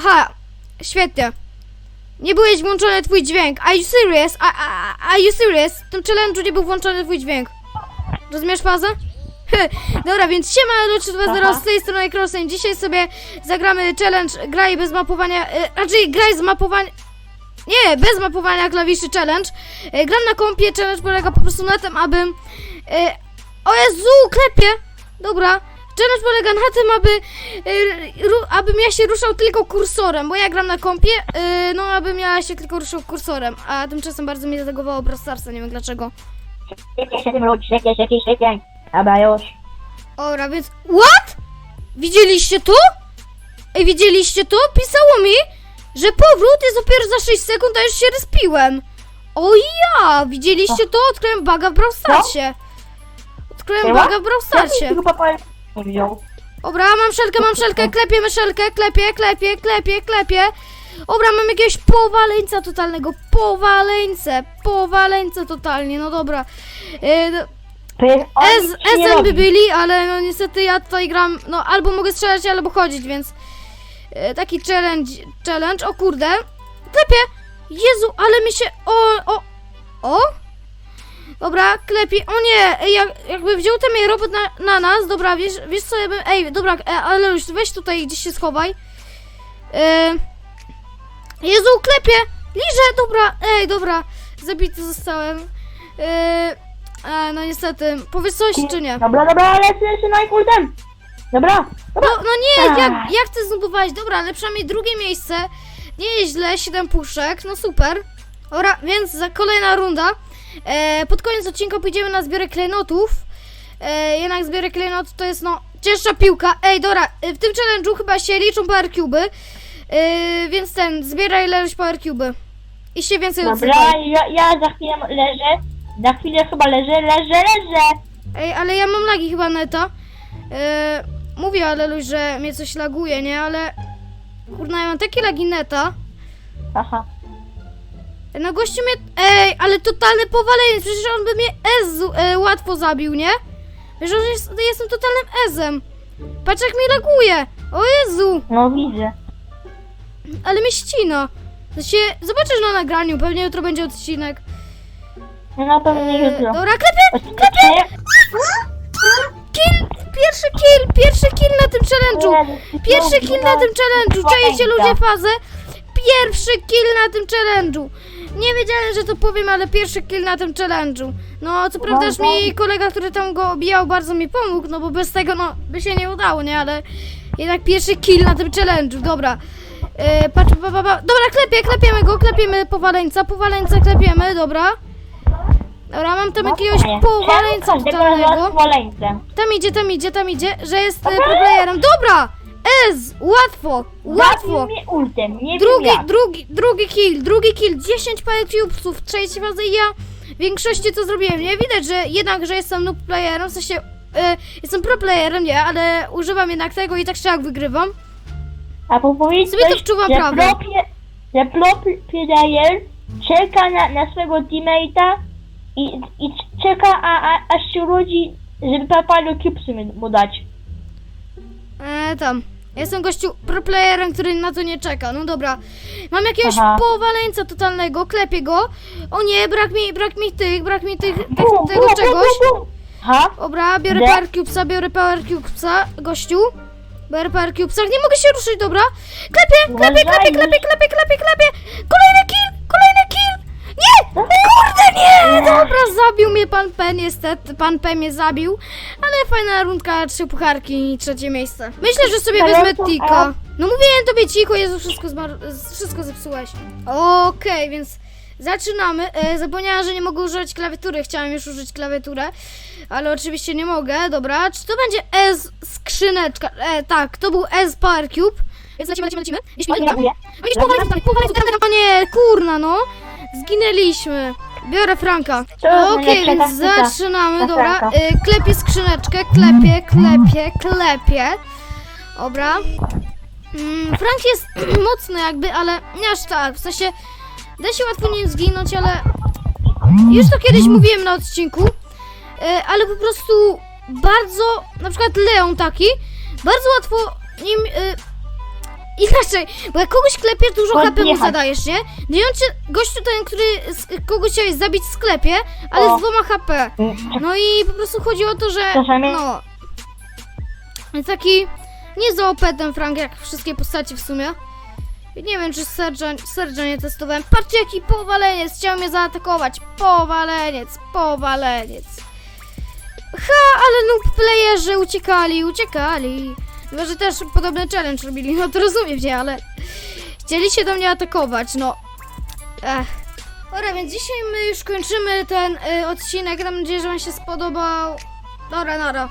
Aha, świetnie. Nie byłeś włączony twój dźwięk. Are you serious? A, a, are you serious? W tym challenge'u nie był włączony twój dźwięk. Rozumiesz fazę? Dobra, więc siema, Luczy 2.0 Aha. z tej strony Crossem. Dzisiaj sobie zagramy challenge graj bez mapowania, e, raczej graj z mapowania, nie, bez mapowania klawiszy challenge. E, gram na kompie, challenge polega po prostu na tym, abym, e, o Jezu, klepie, dobra. Challenge polega na tym, aby, ru, abym ja się ruszał tylko kursorem, bo ja gram na kompie, e, no abym ja się tylko ruszał kursorem, a tymczasem bardzo mnie zategowało Brawl Starsa, nie wiem dlaczego. Dobra, już. Dobra, więc... What? Widzieliście to? Ej, widzieliście to? Pisało mi, że powrót jest dopiero za 6 sekund, a już się respiłem. O ja! Widzieliście to? Odkryłem baga w Brawl Starsie. Odkryłem baga w Brawl Starsie. Chyba wziął. Dobra, mam szelkę, mam szelkę, klepię myszelkę, klepię, klepię, klepię, klepię. Dobra, mam jakiegoś powaleńca totalnego, powaleńce, powaleńce totalnie, no dobra. Yy, To jest nie Ezem by byli, ale no niestety ja tutaj gram, no albo mogę strzelać, albo chodzić, więc e, taki challenge, challenge, o kurde, klepie, Jezu, ale mi się, o, o, o, dobra, klepie, o nie, ej, jak, jakby wziął ten mnie robot na, na nas, dobra, wiesz, wiesz co, ja bym, ej, dobra, e, ale już weź tutaj gdzieś się schowaj, e, Jezu, klepie, liże, dobra, ej, dobra, zabity zostałem, e, no niestety, powiedz coś czy nie? Dobra, dobra, lecę, lecę na kultem. Dobra, No, dobra. no nie, jak, jak chcę znotować? Dobra, ale przynajmniej drugie miejsce. Nie jest źle, 7 puszek, no super. Dobra, więc za kolejna runda. E, pod koniec odcinka pójdziemy na zbiorę klejnotów. E, jednak zbiorę klejnotów to jest no cięższa piłka. Ej, dobra, e, w tym challenge'u chyba się liczą power cuby. E, więc ten, zbieraj ilość power cuby. I się więcej Dobra, ja, ja za chwilę leżę. Za chwilę chyba leżę, leżę, leżę. Ej, ale ja mam lagi chyba neta. E, mówię, Aleluś, że mnie coś laguje, nie? Ale kurna, ja mam takie lagi neta. Aha. No gościu mnie... Ej, ale totalne powalenie, przecież on by mnie Ezu e, łatwo zabił, nie? Wiesz, że jest, jestem totalnym Ezem. Patrz jak mnie laguje. O Jezu, No widzę. ale mnie ścina. Się... Zobaczysz na nagraniu, pewnie jutro będzie odcinek. No na pewno nie E, jutro. dobra, klepie, klepie! Kill! Pierwszy kill! Pierwszy kill na tym challenge'u! Pierwszy kill na tym challenge'u! Czajecie ludzie fazę? Pierwszy kill na tym challenge'u! Nie wiedziałem, że to powiem, ale pierwszy kill na tym challenge'u. No, co prawda już mi kolega, który tam go obijał, bardzo mi pomógł, no bo bez tego, no, by się nie udało, nie? Ale jednak pierwszy kill na tym challenge'u, dobra. E, patrz, pa, pa, pa. Dobra, klepie, klepiemy go, klepiemy powaleńca, powaleńca klepiemy, dobra. Dobra, mam tam jakiegoś powaleńca totalnego. Tam idzie, tam idzie, tam idzie, że jest e, proplayerem. Dobra! Ez! Łatwo! Łatwo! Mnie ultem, nie Drugi, wiem jak. drugi, drugi kill, drugi kill, 10 parę cubesów, trzeciej fazy i ja w większości co zrobiłem, nie? Widać, że jednak, że jestem noob playerem, w sensie e, jestem pro playerem, nie? Ale używam jednak tego i tak czy jak wygrywam. A powiedz Sobie to coś, wczuwam że prawdę. pro pie- że pro player czeka na, na swojego teammate'a i, i czeka, a, a, aż się urodzi, żeby papalu cubesy mu dać. E, tam. Jestem gościu pro playerem, który na to nie czeka. No dobra. Mam jakiegoś Aha. powaleńca totalnego, klepię go. O nie, brak mi, brak mi tych, brak mi tych, tych tego czegoś. bum. Ha? Dobra, biorę Power Cubesa, biorę Power Cubesa, gościu. Biorę Power Cubesa, nie mogę się ruszyć, dobra. Klepię, klepię, klepię, klepię, klepię, klepię, klepię. Kolejny kill, kolejny kill. Nie, kurde, nie. Dobra, zabił mnie pan P, niestety. Pan P mnie zabił. Ale fajna rundka, trzy pucharki i trzecie miejsce. Myślę, że sobie wezmę Tika. No mówiłem tobie cicho, Jezu, wszystko, zmar- wszystko zepsułeś. Okej, więc zaczynamy. E, zapomniałam, że nie mogę używać klawiatury. Chciałam już użyć klawiaturę, ale oczywiście nie mogę. Dobra, czy to będzie S skrzyneczka? E, tak, to był S Power Cube. Więc lecimy, lecimy, lecimy. Jeśli nie. O, już powalec tutaj, powalec tutaj. O nie, kurna, no. Zginęliśmy. Biorę Franka. To Okej, najlepsza więc zaczynamy, na dobra. Y, klepię skrzyneczkę, klepię, klepię, klepię. Dobra. Mm, Frank jest mocny jakby, ale nie aż tak. W sensie da się łatwo nim zginąć, ale już to kiedyś mówiłem na odcinku, y, ale po prostu bardzo, na przykład Leon taki, bardzo łatwo nim, y, inaczej, bo jak kogoś klepiesz, dużo HP mu zadajesz, nie? No i on cię, gościu ten, który z, kogoś chciałeś zabić w sklepie, ale O. z dwoma HP. No i po prostu chodzi o to, że. Czasami- No. Jest taki. Nie za OP ten Frank, jak wszystkie postacie w sumie. Nie wiem, czy Serge'a, Serge'a nie testowałem. Patrzcie, jaki powaleniec! Chciał mnie zaatakować. Powaleniec, powaleniec. Ha, ale noob playerzy uciekali, uciekali. Chyba, że też podobny challenge robili, no to rozumiem, nie, ale... Chcieli się do mnie atakować, no. Ech. Dobra, więc dzisiaj my już kończymy ten y, odcinek. Mam nadzieję, że Wam się spodobał. Dobra, nara.